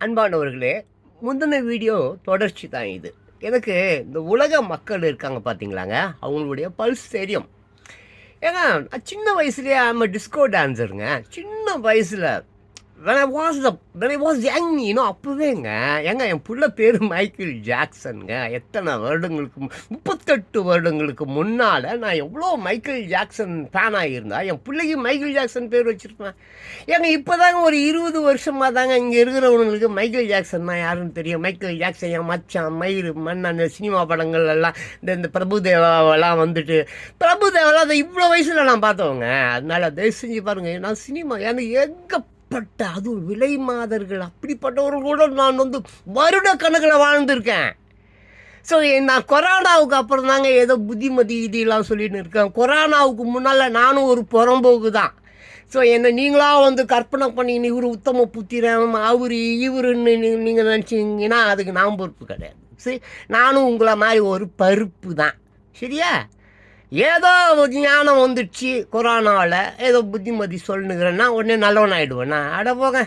அன்பானவர்களே முந்தின வீடியோ தொடர்ச்சி தான் இது. எனக்கு இந்த உலக மக்கள் இருக்காங்க பார்த்தீங்களாங்க அவங்களுடைய பல்ஸ் தெரியும். ஏன்னா நான் சின்ன வயசுலேயே நம்ம டிஸ்கோ டான்ஸருங்க சின்ன வயசில் when I was the when I was young இன்னும் அப்போவேங்க. ஏங்க என் புள்ள பேர் மைக்கேல் ஜாக்சனுங்க. எத்தனை வருடங்களுக்கு முப்பத்தெட்டு வருடங்களுக்கு முன்னால் நான் எவ்வளோ மைக்கேல் ஜாக்சன் ஃபேனாக இருந்தால் என் பிள்ளைக்கு மைக்கேல் ஜாக்சன் பேர் வச்சுருப்பேன். ஏங்க இப்போ தாங்க ஒரு இருபது வருஷமாக தாங்க இங்கே இருக்கிறவங்களுக்கு மைக்கேல் ஜாக்சன் தான் யாருன்னு தெரியும். மைக்கேல் ஜாக்சன் என் மச்சான் மயிறு மண் அந்த சினிமா படங்கள் எல்லாம் இந்த இந்த பிரபுதேவாவெல்லாம் வந்துட்டு பிரபுதேவெல்லாம் அதை இவ்வளோ வயசில் நான் பார்த்தவங்க. அதனால் தயவு செஞ்சு பாருங்கள் நான் சினிமா எனக்கு அப்படிப்பட்ட அதுவும் விலை மாதர்கள் அப்படிப்பட்டவர்களோட நான் வந்து வருட கணக்கில் வாழ்ந்திருக்கேன். ஸோ நான் கொரோனாவுக்கு அப்புறம் தாங்க ஏதோ புத்திமதி இதெல்லாம் சொல்லிட்டு இருக்கேன். கொரோனாவுக்கு முன்னால் நானும் ஒரு புறம்போக்கு தான். ஸோ என்னை நீங்களாக வந்து கற்பனை பண்ணிக்கின்னு இவர் உத்தம புத்திரம் அவர் இவருன்னு நீங்கள் நினச்சிங்கன்னா அதுக்கு நான் பொறுப்பு கிடையாது. சரி நானும் உங்களை மாதிரி ஒரு பருப்பு தான். சரியா? ஏதோ ஒரு ஞானம் வந்துடுச்சு கொரோனாவில் ஏதோ புத்திமதி சொல்லுங்கிறேன்னா உடனே நல்லவன் ஆகிடுவேண்ணா அட போக